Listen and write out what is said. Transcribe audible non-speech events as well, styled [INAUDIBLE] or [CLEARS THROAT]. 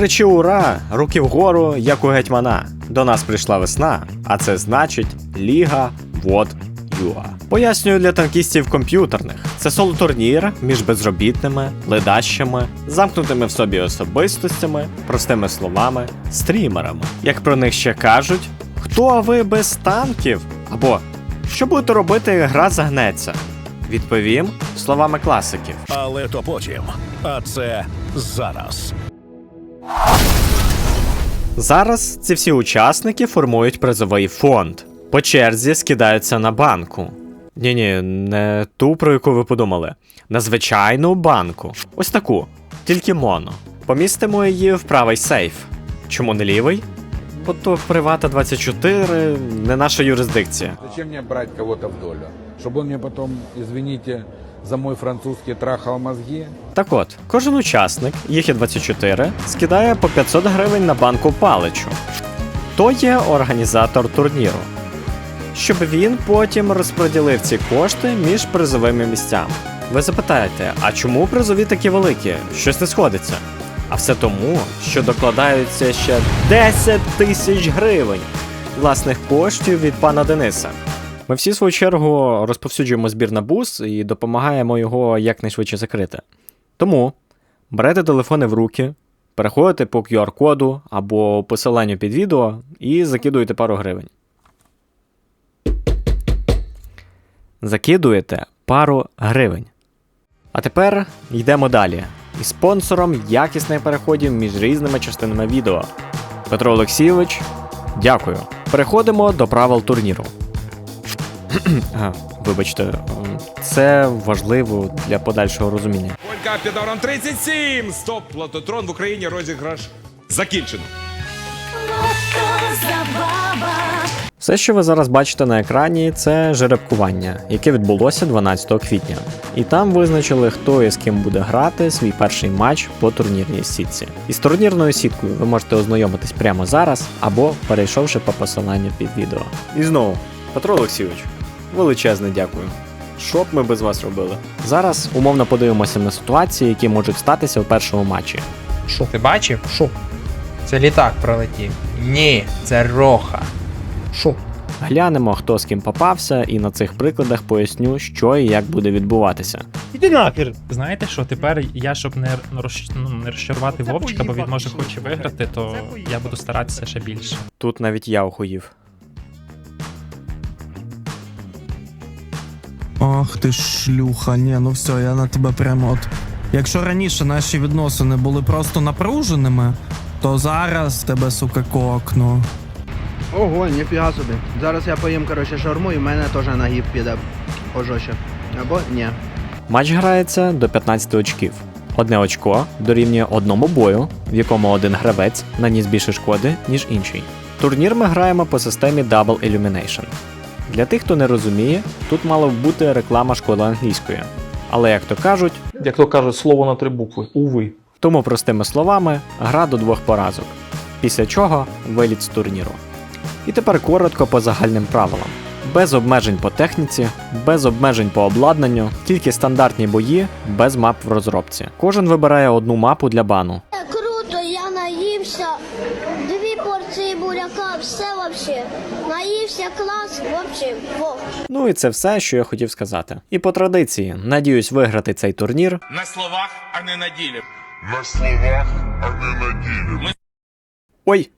Кричи ура! Руки вгору, як у гетьмана. До нас прийшла весна, а це значить Ліга Вод Юа. Пояснюю для танкістів комп'ютерних. Це соло-турнір між безробітними, ледащами, замкнутими в собі особистостями, простими словами, стрімерами. Як про них ще кажуть, хто ви без танків? Або що будете робити, гра загнеться? Відповім словами класиків. Але то потім. А це зараз. Зараз ці всі учасники формують призовий фонд. По черзі скидаються на банку. Ні, ні, не ту, про яку ви подумали. На звичайну банку. Ось таку, тільки моно. Помістимо її в правий сейф. Чому не лівий? Бо то Привата 24 не наша юрисдикція. Зачем мне брать кого-то в долю? Чтобы он мне потом, извините, за мой французский трахал мозги? Так от, кожен учасник, їх є 24, скидає по 500 гривень на банку паличу. То є організатор турніру. Щоб він потім розподілив ці кошти між призовими місцями. Ви запитаєте, а чому призові такі великі? Щось не сходиться. А все тому, що докладаються ще 10 тисяч гривень власних коштів від пана Дениса. Ми всі в свою чергу розповсюджуємо збір на бус і допомагаємо його якнайшвидше закрити. Тому берете телефони в руки, переходите по QR-коду або посиланню під відео і закидуєте пару гривень. Закидуєте пару гривень. А тепер йдемо далі. І спонсором якісних переходів між різними частинами відео. Петро Олексійович, дякую. Переходимо до правил турніру. [CLEARS THROAT] а, вибачте, це важливо для подальшого розуміння. Ольга під номером 37. Стоп, платотрон в Україні розіграш закінчено. Все, що ви зараз бачите на екрані, це жеребкування, яке відбулося 12 квітня. І там визначили, хто і з ким буде грати свій перший матч по турнірній сітці. Із турнірною сіткою ви можете ознайомитись прямо зараз або перейшовши по посиланню під відео. І знову, Петро Олексійович, величезне дякую. Що б ми без вас робили? Зараз умовно подивимося на ситуації, які можуть статися у першому матчі. Що? Ти бачив? Що? Це літак пролетів. Ні, це роха. Що? Глянемо, хто з ким попався, і на цих прикладах поясню, що і як буде відбуватися. Іди нахер. Знаєте що, тепер я, щоб не, розч... ну, не розчарувати Це Вовчика, бо він може хоче виграти, то я буду старатися ще більше. Тут навіть я охуїв. Ах ти шлюха, ні, ну все, я на тебе прямо от. Якщо раніше наші відносини були просто напруженими, то зараз тебе, сука, кокну. Ого, ніфіга собі. Зараз я поїм, коротше, шаурму і в мене теж нагіб піде пожорстче. Або ні. Матч грається до 15 очків. Одне очко дорівнює одному бою, в якому один гравець наніс більше шкоди, ніж інший. Турнір ми граємо по системі Double Illumination. Для тих, хто не розуміє, тут мала б бути реклама школи англійської. Але як то кажуть, Як то кажуть, слово на три букви. Уви. тому простими словами, гра до двох поразок. Після чого виліт з турніру. І тепер коротко по загальним правилам. Без обмежень по техніці, без обмежень по обладнанню, тільки стандартні бої, без мап в розробці. Кожен вибирає одну мапу для бану. Круто, я наївся. Дві все вообще. Наївся клас, вообще, во. Ну і це все, що я хотів сказати. І по традиції, надіюсь виграти цей турнір. На словах, а не на ділі. Ой,